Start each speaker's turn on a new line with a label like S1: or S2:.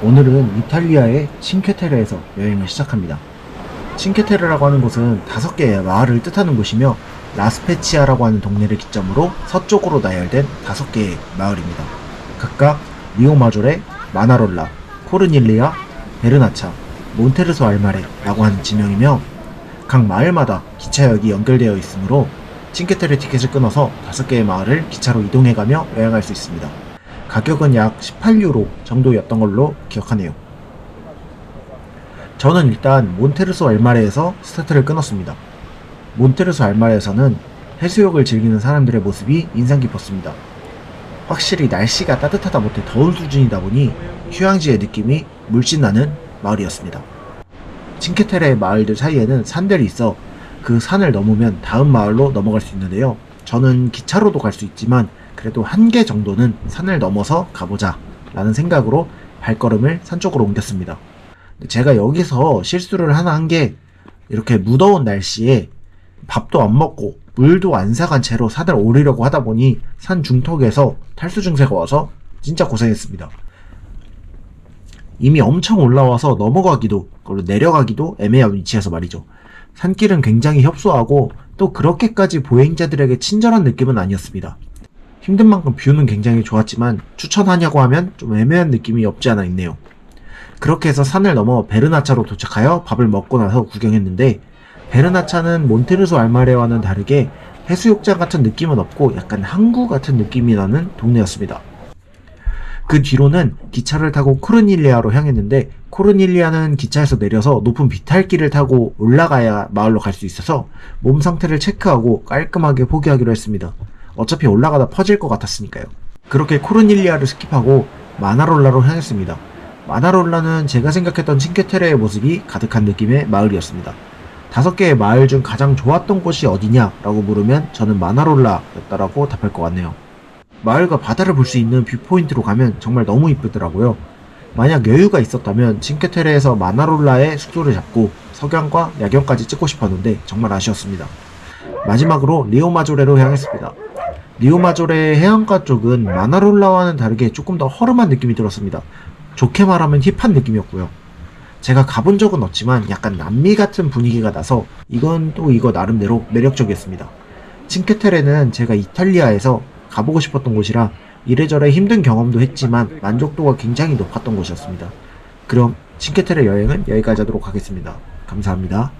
S1: 오늘은 이탈리아의 칭케테레에서 여행을 시작합니다. 칭케테레라고 하는 곳은 다섯 개의 마을을 뜻하는 곳이며 라스페치아라고 하는 동네를 기점으로 서쪽으로 나열된 다섯 개의 마을입니다. 각각 리오마조레, 마나롤라, 코르닐리아, 베르나차, 몬테르소 알마레라고 하는 지명이며 각 마을마다 기차역이 연결되어 있으므로 칭케테레 티켓을 끊어서 다섯 개의 마을을 기차로 이동해가며 여행할 수 있습니다. 가격은 약 18유로 정도였던 걸로 기억하네요. 저는 일단 몬테르소 알마레에서 스타트를 끊었습니다. 몬테르소 알마레에서는 해수욕을 즐기는 사람들의 모습이 인상 깊었습니다. 확실히 날씨가 따뜻하다 못해 더운 수준이다 보니 휴양지의 느낌이 물씬 나는 마을이었습니다. 칭케테레 마을들 사이에는 산들이 있어 그 산을 넘으면 다음 마을로 넘어갈 수 있는데요. 저는 기차로도 갈 수 있지만 그래도 한 개 정도는 산을 넘어서 가보자 라는 생각으로 발걸음을 산 쪽으로 옮겼습니다. 제가 여기서 실수를 하나 한 게 이렇게 무더운 날씨에 밥도 안 먹고 물도 안 사간 채로 산을 오르려고 하다 보니 산 중턱에서 탈수 증세가 와서 진짜 고생했습니다. 이미 엄청 올라와서 넘어가기도 그리고 내려가기도 애매한 위치에서 말이죠. 산길은 굉장히 협소하고 또 그렇게까지 보행자들에게 친절한 느낌은 아니었습니다. 힘든 만큼 뷰는 굉장히 좋았지만 추천하냐고 하면 좀 애매한 느낌이 없지 않아 있네요. 그렇게 해서 산을 넘어 베르나차로 도착하여 밥을 먹고 나서 구경했는데 베르나차는 몬테르소 알마레와는 다르게 해수욕장 같은 느낌은 없고 약간 항구 같은 느낌이 나는 동네였습니다. 그 뒤로는 기차를 타고 코르닐리아로 향했는데 코르닐리아는 기차에서 내려서 높은 비탈길을 타고 올라가야 마을로 갈 수 있어서 몸 상태를 체크하고 깔끔하게 포기하기로 했습니다. 어차피 올라가다 퍼질 것 같았으니까요. 그렇게 코르닐리아를 스킵하고 마나롤라로 향했습니다. 마나롤라는 제가 생각했던 칭케테레의 모습이 가득한 느낌의 마을이었습니다. 다섯 개의 마을 중 가장 좋았던 곳이 어디냐라고 물으면 저는 마나롤라였다라고 답할 것 같네요. 마을과 바다를 볼 수 있는 뷰포인트로 가면 정말 너무 이쁘더라고요. 만약 여유가 있었다면 칭케테레에서 마나롤라에 숙소를 잡고 석양과 야경까지 찍고 싶었는데 정말 아쉬웠습니다. 마지막으로 리오마조레로 향했습니다. 리오마조레 해안가 쪽은 마나롤라와는 다르게 조금 더 허름한 느낌이 들었습니다. 좋게 말하면 힙한 느낌이었고요. 제가 가본 적은 없지만 약간 남미 같은 분위기가 나서 이건 또 이거 나름대로 매력적이었습니다. 칭케테레는 제가 이탈리아에서 가보고 싶었던 곳이라 이래저래 힘든 경험도 했지만 만족도가 굉장히 높았던 곳이었습니다. 그럼 칭케테레 여행은 여기까지 하도록 하겠습니다. 감사합니다.